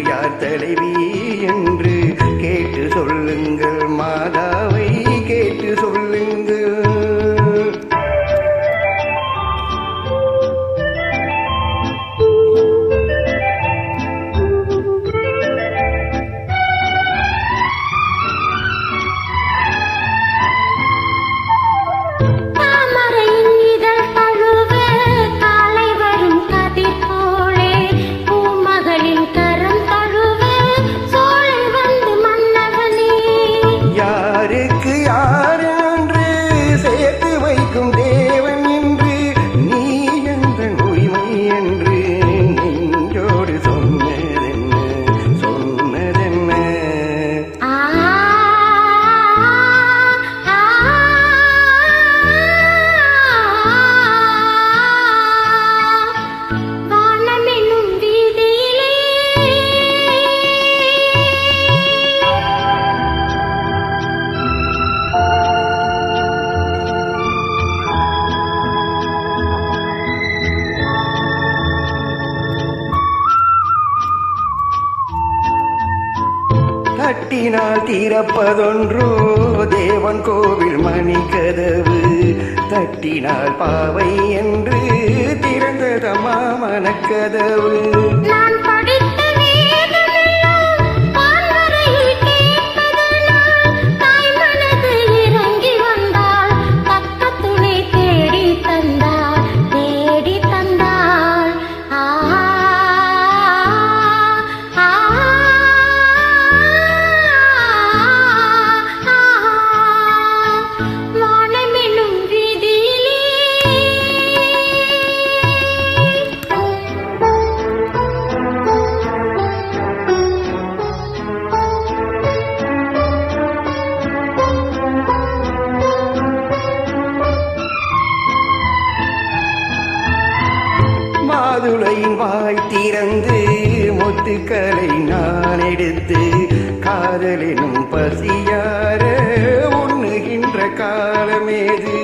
யார் தலைவி? தட்டினால் தீரப்பதொன்றோ? தேவன் கோவில் மணி கதவு தட்டினால் பாவை என்று திறந்ததம்மா மனக்கதவு. மாதுளையின் வாய் திறந்து முத்துக்களை நான் எடுத்து காதலினும் பசியார உண்ணுகின்ற காலமேது?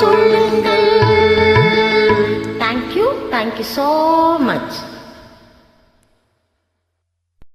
சொல்லுங்கள். Thank you thank you so much